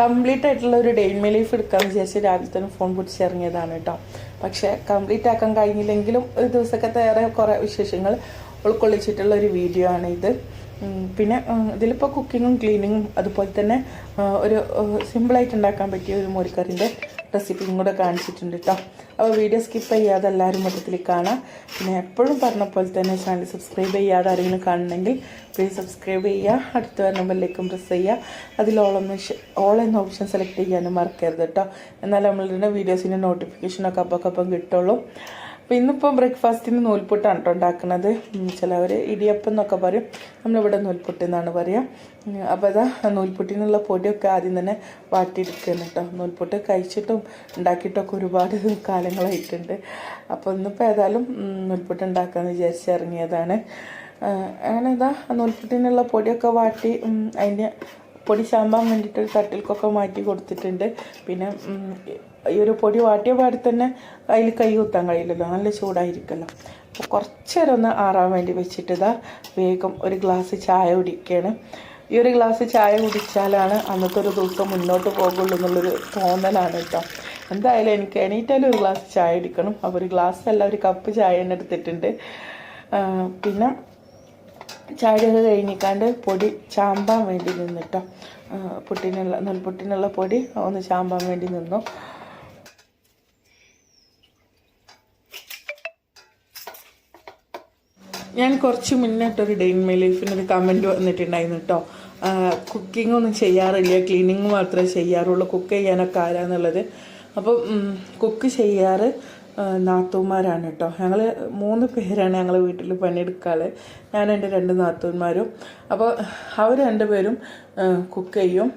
Complete ആയിട്ടുള്ള ഒരു Dale may life എടുക്കാൻ വിചാരിച്ച് രാവിലെ തന്നെ ഫോൺ പിടിച്ച് ഇറങ്ങിയതാണ് കേട്ടോ പക്ഷെ കംപ്ലീറ്റ് ആക്കാൻ കഴിഞ്ഞില്ലെങ്കിലും ഒരു ദിവസമൊക്കെ തയ്യാറെ കുറേ വിശേഷങ്ങൾ ഉൾക്കൊള്ളിച്ചിട്ടുള്ള ഒരു വീഡിയോ ആണ് ഇത്. പിന്നെ ഇതിലിപ്പോൾ കുക്കിങ്ങും ക്ലീനിങ്ങും അതുപോലെ തന്നെ ഒരു സിമ്പിളായിട്ട് ഉണ്ടാക്കാൻ പറ്റിയ ഒരു മോരിക്കറിന്റെ റെസിപ്പിയും കൂടെ കാണിച്ചിട്ടുണ്ട് കേട്ടോ അപ്പോൾ വീഡിയോ സ്കിപ്പ് ചെയ്യാതെ എല്ലാവരും മൊത്തത്തിൽ കാണാം. പിന്നെ എപ്പോഴും പറഞ്ഞ പോലെ തന്നെ ചാനൽ സബ്സ്ക്രൈബ് ചെയ്യാതെ ആരെങ്കിലും കാണണമെങ്കിൽ പ്ലീസ് സബ്സ്ക്രൈബ് ചെയ്യുക അടുത്ത ബെല്ലേക്കും പ്രസ് ചെയ്യുക അതിൽ ഓളൊന്ന് ഓൾ എന്ന ഓപ്ഷൻ സെലക്ട് ചെയ്യാനും മറക്കരുത് കേട്ടോ എന്നാൽ നമ്മളുടെ വീഡിയോസിന്റെ നോട്ടിഫിക്കേഷനൊക്കെ അപ്പം അപ്പം കിട്ടുള്ളൂ. അപ്പോൾ ഇന്നിപ്പോൾ ബ്രേക്ക്ഫാസ്റ്റിന് നൂൽപുട്ടാണ് കേട്ടോ ഉണ്ടാക്കുന്നത്. ചിലവർ ഇടിയപ്പം എന്നൊക്കെ പറയും. നമ്മളിവിടെ നൂൽപുട്ട് എന്നാണ് പറയുക അപ്പോൾ അതാ നൂൽപുട്ടിനുള്ള പൊടിയൊക്കെ ആദ്യം തന്നെ വാട്ടിയെടുക്കുകയാണ് കേട്ടോ നൂൽപുട്ട് കഴിച്ചിട്ടും ഉണ്ടാക്കിയിട്ടൊക്കെ ഒരുപാട് കാലങ്ങളായിട്ടുണ്ട്. അപ്പോൾ ഇന്നിപ്പോൾ ഏതായാലും നൂൽപുട്ട് ഉണ്ടാക്കാമെന്ന് വിചാരിച്ച് ഇറങ്ങിയതാണ്. അങ്ങനെ ഇതാ നൂൽപുട്ടിനുള്ള പൊടിയൊക്കെ വാട്ടി അതിന്റെ പൊടി ശാമ്പാൻ വേണ്ടിയിട്ട് ഒരു തട്ടിൽക്കൊക്കെ മാറ്റി കൊടുത്തിട്ടുണ്ട്. പിന്നെ ഈ ഒരു പൊടി വാട്ടിയ പാടി തന്നെ അതിൽ കൈ കുത്താൻ കഴിയില്ലല്ലോ. നല്ല ചൂടായിരിക്കുമല്ലോ അപ്പോൾ കുറച്ച് നേരം ഒന്ന് ആറാൻ വേണ്ടി വെച്ചിട്ട് ഇതാ വേഗം ഒരു ഗ്ലാസ് ചായ കുടിക്കുകയാണ് ഈ ഒരു ഗ്ലാസ് ചായ കുടിച്ചാലാണ് അന്നത്തെ ഒരു ദിവസം മുന്നോട്ട് പോകുള്ളൂ എന്നുള്ളൊരു തോന്നലാണ് കേട്ടോ. എന്തായാലും എനിക്ക് എണീറ്റാലും ഒരു ഗ്ലാസ് ചായ കുടിക്കണം. അപ്പോൾ ഒരു ഗ്ലാസ് അല്ല ഒരു കപ്പ് ചായ തന്നെ എടുത്തിട്ടുണ്ട്. പിന്നെ ചാടിയൊക്കെ കഴിഞ്ഞിക്കാണ്ട് പൊടി ചാമ്പാൻ വേണ്ടി നിന്നിട്ടോ പുട്ടിനുള്ള നെൽപുട്ടിനുള്ള പൊടി ഒന്ന് ചാമ്പാൻ വേണ്ടി നിന്നു. ഞാൻ കുറച്ച് മുന്നിട്ടൊരു ഡെയിൻ മൈ ലൈഫിന് ഒരു കമന്റ് വന്നിട്ടുണ്ടായിരുന്നു കേട്ടോ. കുക്കിംഗ് ഒന്നും ചെയ്യാറില്ല ക്ലീനിങ് മാത്രമേ ചെയ്യാറുള്ളൂ. കുക്ക് ചെയ്യാനൊക്കെ ആരാന്നുള്ളത്. അപ്പോൾ കുക്ക് ചെയ്യാറ് നാത്തൂമാരാണ് കേട്ടോ. ഞങ്ങൾ മൂന്ന് പേരാണ് ഞങ്ങൾ വീട്ടിൽ പണിയെടുക്കാറ്. ഞാൻ എന്റെ രണ്ട് നാത്തൂന്മാരും. അപ്പോൾ അവർ രണ്ടുപേരും കുക്ക് ചെയ്യും.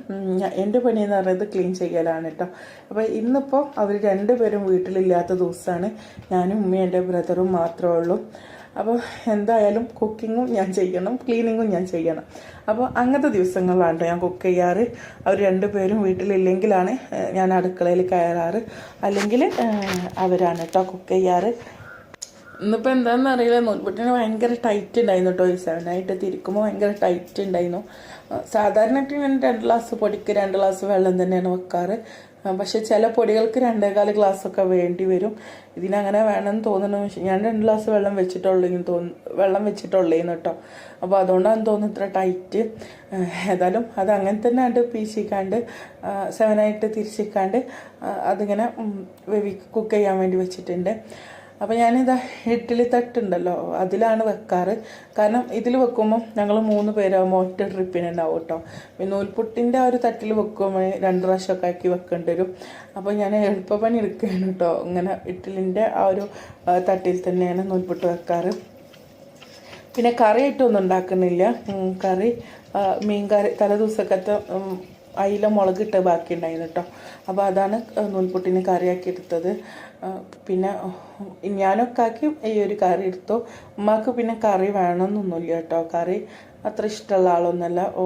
എന്റെ പണി എന്ന് പറയുന്നത് ക്ലീൻ ചെയ്യലാണ് കേട്ടോ. അപ്പോൾ ഇന്നിപ്പോൾ അവർ രണ്ടുപേരും വീട്ടിലില്ലാത്ത ദിവസമാണ് ഞാനും ഉമ്മയും എന്റെ ബ്രദറും മാത്രമേ ഉള്ളൂ. അപ്പോൾ എന്തായാലും കുക്കിങ്ങും ഞാൻ ചെയ്യണം ക്ലീനിങ്ങും ഞാൻ ചെയ്യണം. അപ്പോൾ അങ്ങനത്തെ ദിവസങ്ങളിലാണ് ഞാൻ കുക്ക് ചെയ്യാറ്. അവർ രണ്ടുപേരും വീട്ടിലില്ലെങ്കിലാണ് ഞാൻ അടുക്കളയിൽ കയറാറ്. അല്ലെങ്കിൽ അവരാണ് കേട്ടോ കുക്ക് ചെയ്യാറ്. ഇന്നിപ്പോൾ എന്താണെന്ന് അറിയില്ല. നൂൽപുട്ടിന് ഭയങ്കര ടൈറ്റ് ഉണ്ടായിരുന്നു കേട്ടോ. ഈ സെവനായിട്ട് തിരിക്കുമ്പോൾ ഭയങ്കര ടൈറ്റ് ഉണ്ടായിരുന്നു. സാധാരണ ഞാൻ രണ്ട് ഗ്ലാസ് പൊടിക്ക് രണ്ട് ഗ്ലാസ് വെള്ളം തന്നെയാണ് വെക്കാറ്. പക്ഷെ ചില പൊടികൾക്ക് രണ്ടേകാൽ ഗ്ലാസ് ഒക്കെ വേണ്ടി വരും. ഇതിനങ്ങനെ വേണമെന്ന് തോന്നുന്നു ഞാൻ രണ്ട് ഗ്ലാസ് വെള്ളം വെച്ചിട്ടുള്ളൂ തോന്നുന്നു വെള്ളം വെച്ചിട്ടുള്ളേന്ന് കേട്ടോ അപ്പോൾ അതുകൊണ്ടാണ് തോന്നുന്നു ഇത്ര ടൈറ്റ്. ഏതായാലും അത് അങ്ങനെ തന്നെ ആണ്ട് പീച്ചിക്കാണ്ട് സെവനായിട്ട് തിരിച്ചിക്കാണ്ട് അതിങ്ങനെ കുക്ക് ചെയ്യാൻ വേണ്ടി വെച്ചിട്ടുണ്ട്. അപ്പോൾ ഞാനിതാ ഇഡ്ഡലി തട്ടുണ്ടല്ലോ അതിലാണ് വെക്കാറ്. കാരണം ഇതിൽ വെക്കുമ്പോൾ ഞങ്ങൾ മൂന്ന് പേരാകുമ്പോൾ ഒറ്റ ട്രിപ്പിനുണ്ടാവും കേട്ടോ. പിന്നെ നൂൽപുട്ടിന്റെ ആ ഒരു തട്ടിൽ വെക്കുമ്പോൾ രണ്ട് പ്രാവശ്യമൊക്കെ ആക്കി വെക്കേണ്ടി വരും. അപ്പോൾ ഞാൻ എളുപ്പപ്പണി എടുക്കുകയാണ് കേട്ടോ. ഇങ്ങനെ ഇഡ്ഡലിന്റെ ആ ഒരു തട്ടിൽ തന്നെയാണ് നൂൽപുട്ട് വെക്കാറ്. പിന്നെ കറിയായിട്ടൊന്നും ഉണ്ടാക്കുന്നില്ല. കറി മീൻ കറി തലേ ദിവസക്കത്തെ ഉം, മുളക് ഇട്ട് ബാക്കി ഉണ്ടായിരുന്നു കേട്ടോ. അപ്പോൾ അതാണ് നൂൽപുട്ടിന് കറിയാക്കി എടുത്തത്. പിന്നെ ഞാനൊക്കെ ആക്കി ഈ ഒരു കറി എടുത്തു. ഉമ്മാക്ക് പിന്നെ കറി വേണമെന്നൊന്നുമില്ല കേട്ടോ. കറി അത്ര ഇഷ്ടമുള്ള ആളൊന്നുമല്ല. ഓ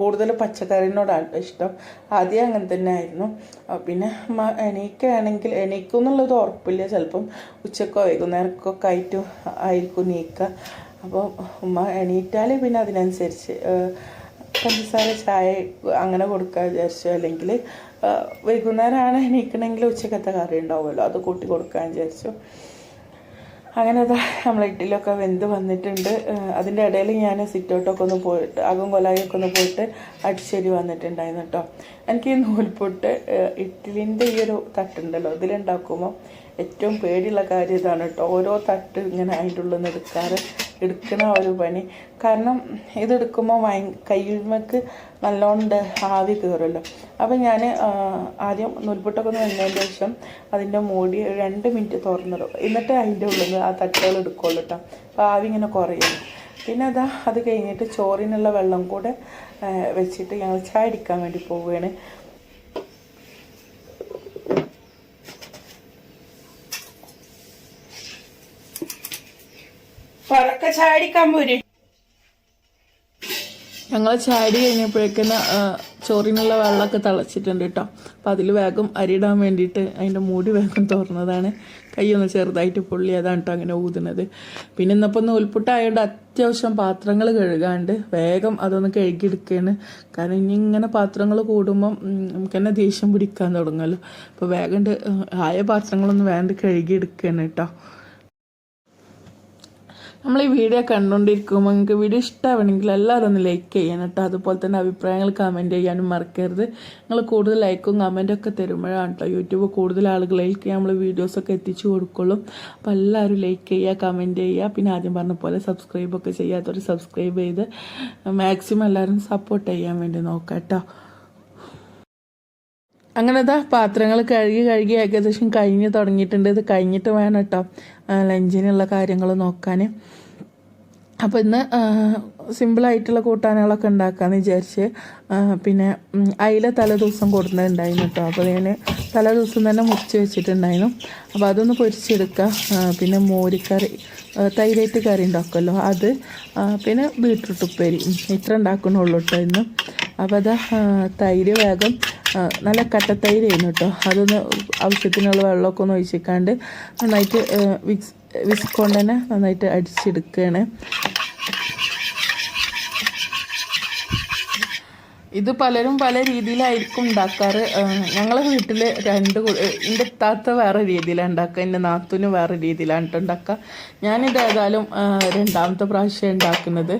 കൂടുതൽ പച്ചക്കറിനോടാണ് ഇഷ്ടം. ആദ്യം അങ്ങനെ തന്നെ ആയിരുന്നു പിന്നെ എണീക്കുകയാണെങ്കിൽ എണീക്കും എന്നുള്ളത് ഉറപ്പില്ല. ചിലപ്പം ഉച്ചക്കോ വൈകുന്നേരമൊക്കെ ആയിട്ട് ആയിരിക്കും നീക്കുക അപ്പോൾ ഉമ്മ എണീറ്റാൽ പിന്നെ അതിനനുസരിച്ച് പഞ്ചസാര ചായ അങ്ങനെ കൊടുക്കുക വിചാരിച്ചു. അല്ലെങ്കിൽ വൈകുന്നേരമാണ് എണീക്കണമെങ്കിൽ ഉച്ചക്കത്തെ കറി ഉണ്ടാവുമല്ലോ. അത് കൂട്ടി കൊടുക്കാൻ വിചാരിച്ചു. അങ്ങനെ അതാ നമ്മൾ ഇഡ്ഡലിയൊക്കെ വെന്ത് വന്നിട്ടുണ്ട്. അതിന്റെ ഇടയിൽ ഞാൻ സിറ്റോട്ടൊക്കെ ഒന്ന് പോയിട്ട് അകം കൊലായൊക്കെ ഒന്ന് പോയിട്ട് അടിച്ചേരി വന്നിട്ടുണ്ടായിരുന്നു കേട്ടോ. എനിക്ക് ഈ നൂൽപൊട്ട് ഇഡ്ഡലിന്റെ ഈ ഒരു തട്ടുണ്ടല്ലോ ഇതിലുണ്ടാക്കുമ്പോൾ ഏറ്റവും പേടിയുള്ള കാര്യം ഇതാണ് കേട്ടോ. ഓരോ തട്ട് ഇങ്ങനെ അതിന്റെ ഉള്ളിൽ നിന്ന് എടുക്കാറ്. എടുക്കണ ആ ഒരു പണി. കാരണം ഇതെടുക്കുമ്പോൾ ഭയ കയ്യുമക്ക് നല്ലോണം ആവി കയറുമല്ലോ അപ്പം ഞാൻ ആദ്യം നൂൽപുട്ടൊക്കെ ഒന്ന് വന്നതിന് ശേഷം അതിന്റെ മൂടി രണ്ട് മിനിറ്റ് തുറന്നിടും. എന്നിട്ട് അതിന്റെ ഉള്ളിൽ ആ തട്ടുകൾ എടുക്കുള്ളൂ കേട്ടോ അപ്പോൾ ആവി ഇങ്ങനെ കുറയും. പിന്നെ അതാ അത് കഴിഞ്ഞിട്ട് ചോറിനുള്ള വെള്ളം കൂടെ വെച്ചിട്ട് ഞങ്ങൾ ചായ അടിക്കാൻ വേണ്ടി പോവുകയാണ്. പറക്ക ചാടിക്കാൻ പോര്. ഞങ്ങൾ ചാടി കഴിഞ്ഞപ്പോഴേക്കിന് ചോറിനുള്ള വെള്ളമൊക്കെ തിളച്ചിട്ടുണ്ട് കേട്ടോ. അപ്പം അതിൽ വേഗം അരിയിടാൻ വേണ്ടിയിട്ട് അതിന്റെ മൂടി വേഗം തുറന്നതാണ്. കൈയൊന്ന് ചെറുതായിട്ട് പൊള്ളി അതാണ് കേട്ടോ അങ്ങനെ ഊതുന്നത്. പിന്നെ ഇന്നിപ്പോൾ നൂൽപുട്ടായതുകൊണ്ട് അത്യാവശ്യം പാത്രങ്ങൾ കഴുകാണ്ട് വേഗം അതൊന്ന് കഴുകിയെടുക്കുകയാണ് കാരണം ഇനി ഇങ്ങനെ പാത്രങ്ങൾ കൂടുമ്പം നമുക്ക് തന്നെ ദേഷ്യം പിടിക്കാൻ തുടങ്ങുമല്ലോ. അപ്പോൾ വേഗം ആയ പാത്രങ്ങളൊന്ന് വേണ്ട കഴുകിയെടുക്കുകയാണ് കേട്ടോ. നമ്മൾ ഈ വീഡിയോ കണ്ടുകൊണ്ടിരിക്കുമ്പോൾ നിങ്ങൾക്ക് വീഡിയോ ഇഷ്ടമാവണമെങ്കിൽ എല്ലാവരും ഒന്ന് ലൈക്ക് ചെയ്യണം കേട്ടോ. അതുപോലെ തന്നെ അഭിപ്രായങ്ങൾ കമന്റ് ചെയ്യാനും മറക്കരുത്. നിങ്ങൾ കൂടുതൽ ലൈക്കും കമന്റും ഒക്കെ തരുമ്പോഴാണ് കേട്ടോ യൂട്യൂബ് കൂടുതൽ ആളുകളിലേക്ക് നമ്മൾ വീഡിയോസൊക്കെ എത്തിച്ചു കൊടുക്കുള്ളൂ. അപ്പോൾ എല്ലാവരും ലൈക്ക് ചെയ്യുക കമന്റ് ചെയ്യുക പിന്നെ ആദ്യം പറഞ്ഞ പോലെ സബ്സ്ക്രൈബൊക്കെ ചെയ്യാത്തവർ സബ്സ്ക്രൈബ് ചെയ്ത് മാക്സിമം എല്ലാവരും സപ്പോർട്ട് ചെയ്യാൻ വേണ്ടി നോക്കാം കേട്ടോ അങ്ങനെ ഇതാ പാത്രങ്ങൾ കഴുകി കഴുകി ഏകദേശം കഴിഞ്ഞ് തുടങ്ങിയിട്ടുണ്ട്. ഇത് കഴിഞ്ഞിട്ട് വേണം കേട്ടോ ലഞ്ചിനുള്ള കാര്യങ്ങൾ നോക്കാൻ അപ്പോൾ ഇന്ന് സിമ്പിളായിട്ടുള്ള കൂട്ടാനുകളൊക്കെ ഉണ്ടാക്കാമെന്ന് വിചാരിച്ച് പിന്നെ അയില തലേ ദിവസം കൊടുക്കുന്നുണ്ടായിരുന്നു കേട്ടോ അപ്പോൾ ഞാൻ തലേ ദിവസം തന്നെ മുറിച്ച് വെച്ചിട്ടുണ്ടായിരുന്നു. അപ്പോൾ അതൊന്ന് പൊരിച്ചെടുക്കുക പിന്നെ മോരിക്കറി തൈരേറ്റ് കറി ഉണ്ടാക്കുമല്ലോ അത് പിന്നെ ബീട്രൂട്ട് ഉപ്പേരി. ഇത്ര ഉണ്ടാക്കണുള്ളൂ കേട്ടോ ഇന്ന്. അപ്പോൾ അതാ തൈര് വേഗം നല്ല കട്ടത്തൈരായിരുന്നു കേട്ടോ അതൊന്ന് ആവശ്യത്തിനുള്ള വെള്ളമൊക്കെ ഒന്ന് ഒഴിച്ചിക്കാണ്ട് നന്നായിട്ട് വിക്സ് വിസ്ക് കൊണ്ട് തന്നെ നന്നായിട്ട് അടിച്ചെടുക്കുകയാണ് ഇത് പലരും പല രീതിയിലായിരിക്കും ഉണ്ടാക്കാറ്. ഞങ്ങളെ വീട്ടിൽ രണ്ട് എന്റെ താത്ത വേറെ രീതിയിലാണ് ഉണ്ടാക്കുക എന്റെ നാത്തൂന് വേറെ രീതിയിലാണ് ഉണ്ടാക്കുക ഞാനിത് ഏതായാലും രണ്ടാമത്തെ പ്രാവശ്യം ഉണ്ടാക്കുന്നത്.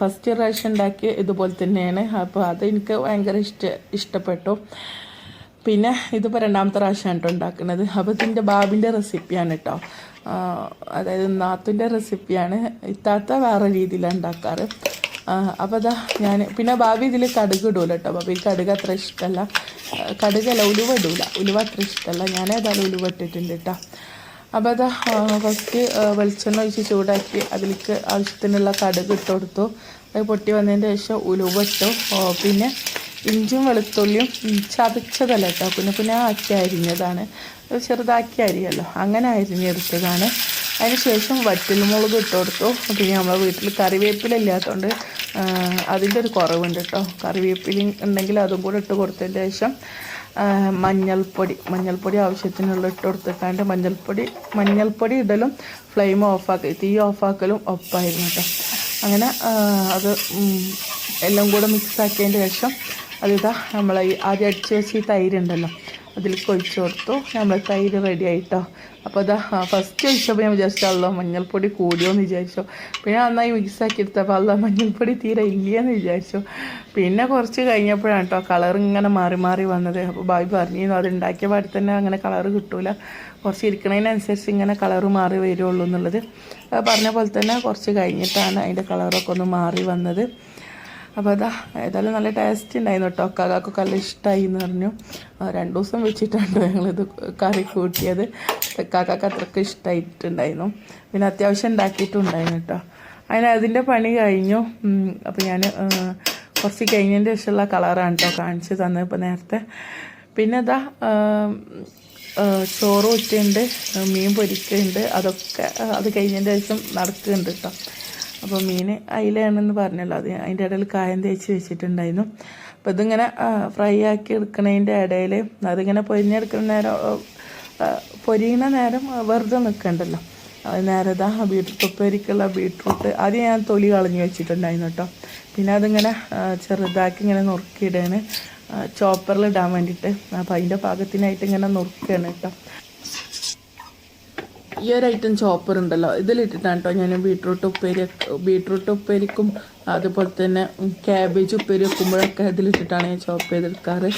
ഫസ്റ്റ് പ്രാവശ്യം ഉണ്ടാക്കി ഇതുപോലെ തന്നെയാണ്. അപ്പോൾ അത് എനിക്ക് ഭയങ്കര ഇഷ്ട ഇഷ്ടപ്പെട്ടു. പിന്നെ ഇതിപ്പോൾ രണ്ടാമത്തെ പ്രാവശ്യമാണ് കേട്ടോ ഉണ്ടാക്കുന്നത്. അപ്പോൾ ഇതിന്റെ ബാബിന്റെ റെസിപ്പിയാണ് കേട്ടോ അതായത് നാത്തിന്റെ റെസിപ്പിയാണ്. ഇത്താത്ത വേറെ രീതിയിലാണ് ഉണ്ടാക്കാറ്. അപ്പോൾ അതാ ഞാൻ പിന്നെ ഭാവി ഇതിൽ കടുക് ഇടൂല കേട്ടോ ഭാബി കടുക് അത്ര ഇഷ്ടമല്ല കടുകല്ല ഉലുവ ഇടൂല. ഉലുവ അത്ര ഇഷ്ടമല്ല ഞാൻ ഏതായാലും ഉലുവ ഇട്ടിട്ടുണ്ട് കേട്ടോ അപ്പോൾ അതാ ഫസ്റ്റ് വെളിച്ചെണ്ണ ഒഴിച്ച് ചൂടാക്കി അതിലേക്ക് ആവശ്യത്തിനുള്ള കടുക് ഇട്ട് കൊടുത്തു. അത് പൊട്ടി വന്നതിന്റെ ശേഷം ഉലുവ ഇട്ടു. പിന്നെ ഇഞ്ചും വെളുത്തുള്ളിയും ചതച്ചതല്ല കേട്ടോ പിന്നെ പിന്നെ ആക്കി അരിഞ്ഞതാണ്. ചെറുതാക്കി അരിയല്ലോ. അങ്ങനെ അരിഞ്ഞെടുത്തതാണ്. അതിന് ശേഷം വറ്റൽമുളക് ഇട്ട് കൊടുത്തു. പിന്നെ നമ്മളെ വീട്ടിൽ കറിവേപ്പില ഇല്ലാത്തതുകൊണ്ട് അതിന്റെ ഒരു കുറവുണ്ട് കേട്ടോ. കറിവേപ്പില ഉണ്ടെങ്കിൽ അതും കൂടെ ഇട്ട് കൊടുത്തതിന് ശേഷം മഞ്ഞൾപ്പൊടി മഞ്ഞൾപ്പൊടി ആവശ്യത്തിനുള്ള ഇട്ട് കൊടുത്തിട്ടാണ്ട് മഞ്ഞൾപ്പൊടി മഞ്ഞൾപ്പൊടി ഇടലും ഫ്ലെയിം ഓഫാക്കി തീ ഓഫാക്കലും ഒപ്പായിരുന്നു കേട്ടോ. അങ്ങനെ അത് എല്ലാം കൂടെ മിക്സ് ആക്കിയതിന്റെ ശേഷം അതിതാ നമ്മൾ ഈ ആദ്യം അടിച്ച് വെച്ച് ഈ തൈര് ഉണ്ടല്ലോ കൊഴിച്ചു കൊടുത്തു. നമ്മൾ തൈര് റെഡി ആയിട്ടോ. അപ്പോൾ അതാ ഫസ്റ്റ് ഒഴിച്ചപ്പോൾ ഞാൻ വിചാരിച്ചല്ലോ മഞ്ഞൾപ്പൊടി കൂടിയോ എന്ന് വിചാരിച്ചു. പിന്നെ നന്നായി മിക്സ് ആക്കി എടുത്തപ്പോൾ അല്ല മഞ്ഞൾപ്പൊടി തീരെ ഇല്ലയെന്ന് വിചാരിച്ചു. പിന്നെ കുറച്ച് കഴിഞ്ഞപ്പോഴാണ് കേട്ടോ കളർ ഇങ്ങനെ മാറി മാറി വന്നത്. അപ്പോൾ ബാബി പറഞ്ഞിരുന്നു അത് ഉണ്ടാക്കിയ പാടി തന്നെ അങ്ങനെ കളർ കിട്ടൂല. കുറച്ച് ഇരിക്കണതിനനുസരിച്ച് ഇങ്ങനെ കളറ് മാറി വരുള്ളൂ എന്നുള്ളത്. പറഞ്ഞ പോലെ തന്നെ കുറച്ച് കഴിഞ്ഞിട്ടാണ് അതിന്റെ കളറൊക്കെ ഒന്ന് മാറി വന്നത്. അപ്പോൾ അതാ ഏതായാലും നല്ല ടേസ്റ്റ് ഉണ്ടായിരുന്നു കേട്ടോ കാക്കാക്കൊക്കെ നല്ല ഇഷ്ടമായി എന്ന് പറഞ്ഞു രണ്ടു ദിവസം വെച്ചിട്ടാണ് ഞങ്ങളിത് കറി കൂട്ടിയത്. കാക്കാക്ക് അത്രയ്ക്ക് ഇഷ്ടമായിട്ടുണ്ടായിരുന്നു പിന്നെ അത്യാവശ്യം ഉണ്ടാക്കിയിട്ടുണ്ടായിരുന്നു കേട്ടോ അതിന് അതിന്റെ പണി കഴിഞ്ഞു. അപ്പോൾ ഞാൻ കുറച്ച് കഴിഞ്ഞതിന്റെ ശേഷമുള്ള കളറാണ് കേട്ടോ കാണിച്ച് തന്നത് ഇപ്പോൾ നേരത്തെ. പിന്നെ അതാ ചോറ് ഊറ്റുണ്ട് മീൻ പൊരിക്കുന്നുണ്ട് അതൊക്കെ അത് കഴിഞ്ഞതിന്റെ ശേഷം നടക്കുന്നുണ്ട് കേട്ടോ അപ്പോൾ മീൻ അയിലാണെന്ന് പറഞ്ഞല്ലോ. അത് അതിന്റെ ഇടയിൽ കായം തേച്ച് വെച്ചിട്ടുണ്ടായിരുന്നു. അപ്പോൾ ഇതിങ്ങനെ ഫ്രൈ ആക്കി എടുക്കണതിന്റെ ഇടയിൽ അതിങ്ങനെ പൊരിഞ്ഞെടുക്കുന്ന നേരം പൊരിയുന്ന നേരം വെറുതെ നിൽക്കണ്ടല്ലോ നേരെ ഇതാ ബീട്രൂട്ട് ഉപ്പേരിക്കുള്ള ബീട്രൂട്ട്. ആദ്യം ഞാൻ തൊലി കളഞ്ഞ് വെച്ചിട്ടുണ്ടായിരുന്നു കേട്ടോ. പിന്നെ അതിങ്ങനെ ചെറുതാക്കി ഇങ്ങനെ നുറുക്കിയിടാണ് ചോപ്പറിൽ ഇടാൻ വേണ്ടിയിട്ട്. അപ്പോൾ അതിന്റെ പാകത്തിനായിട്ട് ഇങ്ങനെ നുറുക്കുകയാണ് കേട്ടോ. ഈ ഒരു ഐറ്റം ചോപ്പർ ഉണ്ടല്ലോ. ഇതിലിട്ടിട്ടാണ് കേട്ടോ ഞാൻ ബീട്രൂട്ട് ഉപ്പേരി ബീട്രൂട്ട് ഉപ്പേരിക്കും അതുപോലെ തന്നെ ക്യാബേജ് ഉപ്പേരി വെക്കുമ്പോഴൊക്കെ ഇതിലിട്ടിട്ടാണ് ഞാൻ ചോപ്പ് ചെയ്തെടുക്കാറ്.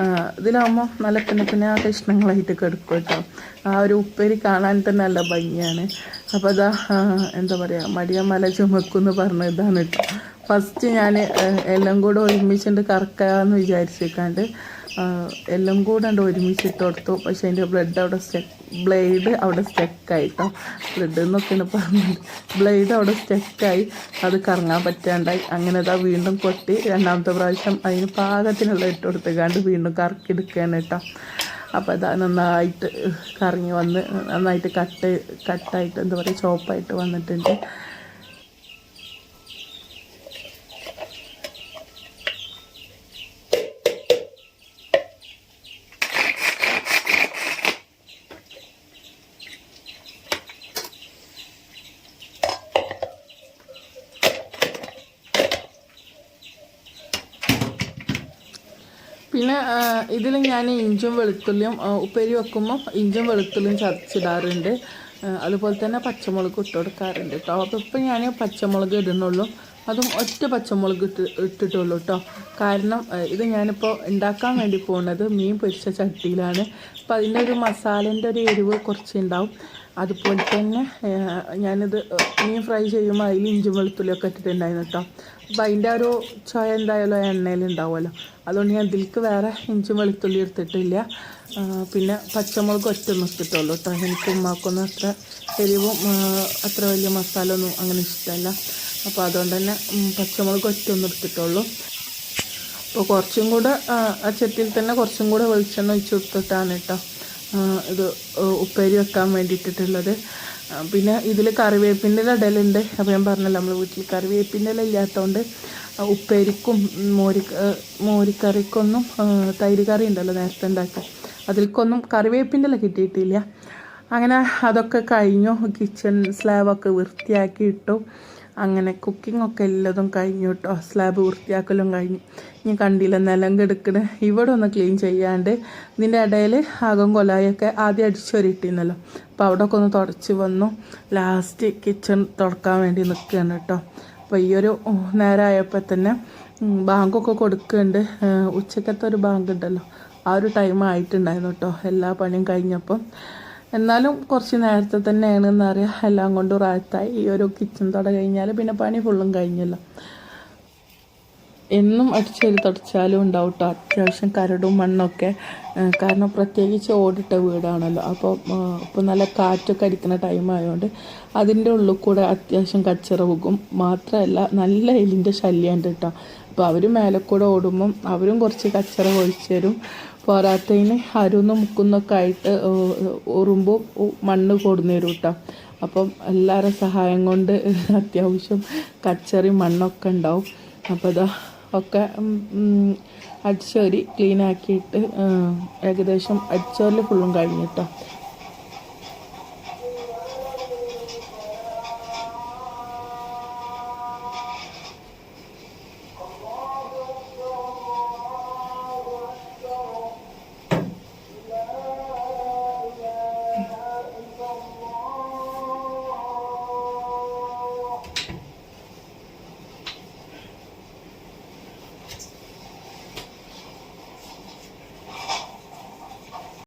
ആ, ഇതിലാകുമ്പോൾ നല്ല പിന്നെ പിന്നെ ആ കഷ്ണങ്ങളായിട്ട് കിടക്കും കേട്ടോ ആ ഒരു ഉപ്പേരി കാണാൻ തന്നെ നല്ല ഭംഗിയാണ്. അപ്പോൾ അതാ എന്താ പറയുക മടിയമ്മല ചുമക്കുമെന്ന് പറഞ്ഞ ഇതാണ് കേട്ടോ ഫസ്റ്റ് ഞാൻ എല്ലാം കൂടെ ഒരുമിച്ചുണ്ട് കറക്കാന്ന് വിചാരിച്ചേക്കാണ്ട് എല്ലാം കൂടെ ഉണ്ട് ഒരുമിച്ചിട്ട് കൊടുത്തു. പക്ഷെ അതിന്റെ ബ്ലഡ് അവിടെ സ്റ്റെക്ക് ബ്ലേഡ് അവിടെ സ്റ്റെക്കായിട്ടോ ബ്ലഡ് എന്നൊക്കെയാണ് പറഞ്ഞത് ബ്ലേഡ് അവിടെ സ്റ്റെക്കായി അത് കറങ്ങാൻ പറ്റാണ്ടായി. അങ്ങനെ അതാ വീണ്ടും കൊട്ടി. രണ്ടാമത്തെ പ്രാവശ്യം അതിന് പാകത്തിനുള്ള ഇട്ട് കൊടുത്തേക്കാണ്ട് വീണ്ടും കറക്കിയെടുക്കുകയാണ് കേട്ടോ അപ്പോൾ അതാ നന്നായിട്ട് കറങ്ങി വന്ന് നന്നായിട്ട് കട്ട് കട്ടായിട്ട് എന്താ പറയുക ചോപ്പായിട്ട് വന്നിട്ടുണ്ട്. പിന്നെ ഇതിൽ ഞാൻ ഇഞ്ചും വെളുത്തുള്ളിയും ഉപ്പേരി വെക്കുമ്പോൾ ഇഞ്ചും വെളുത്തുള്ളിയും ചതച്ചിടാറുണ്ട്. അതുപോലെ തന്നെ പച്ചമുളക് ഇട്ട് കൊടുക്കാറുണ്ട് കേട്ടോ അപ്പോൾ ഇപ്പം ഞാൻ പച്ചമുളക് ഇടുന്നുള്ളൂ. അതും ഒറ്റ പച്ചമുളക് ഇട്ട് ഇട്ടിട്ടുള്ളൂ കേട്ടോ കാരണം ഇത് ഞാനിപ്പോൾ ഉണ്ടാക്കാൻ വേണ്ടി പോകുന്നത് മീൻ പൊരിച്ച ചട്ടിയിലാണ്. അപ്പോൾ അതിന്റെ ഒരു മസാലേന്റെ ഒരു എരിവ് കുറച്ച് ഉണ്ടാവും. അതുപോലെ തന്നെ ഞാനിത് മീൻ ഫ്രൈ ചെയ്യുമ്പോൾ അതിൽ ഇഞ്ചും വെളുത്തുള്ളിയൊക്കെ ഇട്ടിട്ടുണ്ടായിരുന്നു കേട്ടോ അപ്പോൾ അതിന്റെ ഒരു ചോയ എന്തായാലും എണ്ണയിൽ ഉണ്ടാവുമല്ലോ. അതുകൊണ്ട് ഞാൻ ഇതിലേക്ക് വേറെ ഇഞ്ചും വെളുത്തുള്ളി എടുത്തിട്ടില്ല. പിന്നെ പച്ചമുളക് ഒറ്റ നിർത്തിട്ടുള്ളൂ കേട്ടോ എനിക്ക് ഉമ്മാക്കൊന്നും അത്ര എരിവും അത്ര വലിയ മസാല ഒന്നും അങ്ങനെ ഇഷ്ടമല്ല. അപ്പോൾ അതുകൊണ്ട് തന്നെ പച്ചമുളക് ഒറ്റ നിർത്തിട്ടുള്ളൂ അപ്പോൾ കുറച്ചും കൂടെ ആ, ചട്ടിയിൽ തന്നെ കുറച്ചും കൂടെ വെളിച്ചെണ്ണ ഒഴിച്ച് കൊടുത്തിട്ടാണ് കേട്ടോ ഇത് ഉപ്പേരി വെക്കാൻ വേണ്ടിയിട്ടിട്ടുള്ളത്. പിന്നെ ഇതിൽ കറിവേപ്പിന്റെ ഇടലുണ്ട്. അപ്പോൾ ഞാൻ പറഞ്ഞല്ലോ നമ്മൾ വീട്ടിൽ കറിവേപ്പിന്റെ ഇല ഇല്ലാത്തതുകൊണ്ട് ഉപ്പേരിക്കും മോരി മോരിക്കറിക്കൊന്നും തൈര് കറി ഉണ്ടല്ലോ നേരത്തെ ഉണ്ടാക്കി അതിൽക്കൊന്നും കറിവേപ്പിന്റെ ഇല കിട്ടിയിട്ടില്ല. അങ്ങനെ അതൊക്കെ കഴിഞ്ഞു. കിച്ചൺ സ്ലാബൊക്കെ വൃത്തിയാക്കി ഇട്ടു. അങ്ങനെ കുക്കിംഗ് ഒക്കെ എല്ലാതും കഴിഞ്ഞു കേട്ടോ സ്ലാബ് വൃത്തിയാക്കലും കഴിഞ്ഞു. ഞാൻ കണ്ടില്ല നിലം കെടുക്കണേ ഇവിടെ ഒന്ന് ക്ലീൻ ചെയ്യാണ്ട് ഇതിന്റെ ഇടയിൽ ആകം കൊലായൊക്കെ ആദ്യം അടിച്ചൊരിട്ടിരുന്നല്ലോ. അപ്പോൾ അവിടെ ഒക്കെ ഒന്ന് തുടച്ച് വന്നു. ലാസ്റ്റ് കിച്ചൺ തുടക്കാൻ വേണ്ടി നിൽക്കുകയാണ് കേട്ടോ അപ്പോൾ ഈ ഒരു നേരമായപ്പോൾ തന്നെ ബാങ്കൊക്കെ കൊടുക്കുന്നുണ്ട് ഉച്ചക്കത്തെ ഒരു ബാങ്ക് ഉണ്ടല്ലോ ആ ഒരു ടൈം ആയിട്ടുണ്ടായിരുന്നു കേട്ടോ എല്ലാ പണിയും കഴിഞ്ഞപ്പം. എന്നാലും കുറച്ച് നേരത്തെ തന്നെയാണ് എന്നറിയാം എല്ലാം കൊണ്ട് റായത്തായി ഈ ഒരു കിച്ചൺ തുട കഴിഞ്ഞാൽ പിന്നെ പണി ഫുള്ളും കഴിഞ്ഞല്ലോ. എന്നും അടിച്ചേരി തുടച്ചാലും ഉണ്ടാവും കേട്ടോ അത്യാവശ്യം കരടും മണ്ണൊക്കെ കാരണം പ്രത്യേകിച്ച് ഓടിട്ട വീടാണല്ലോ. അപ്പോൾ ഇപ്പോൾ നല്ല കാറ്റൊക്കെ അടിക്കുന്ന ടൈം ആയതുകൊണ്ട് അതിന്റെ ഉള്ളിൽ കൂടെ അത്യാവശ്യം കച്ചറ പോകും. മാത്രമല്ല നല്ല എലിന്റെ ശല്യമുണ്ട് കേട്ടോ അപ്പോൾ അവർ മേലെ കൂടെ ഓടുമ്പം അവരും കുറച്ച് കച്ചറ ഒഴിച്ചു തരും. പോരാത്തതിന് അരുന്ന് മുക്കുന്നൊക്കെ ആയിട്ട് ഉറുമ്പോൾ മണ്ണ് കൊടുന്നു തരും കേട്ടോ അപ്പം എല്ലാവരുടെ സഹായം കൊണ്ട് അത്യാവശ്യം കച്ചറി മണ്ണൊക്കെ ഉണ്ടാവും. അപ്പോൾ അതാ ഒക്കെ അടിച്ചോരി ക്ലീനാക്കിയിട്ട് ഏകദേശം അടിച്ചോരിൽ ഫുള്ളും കഴിഞ്ഞു കേട്ടോ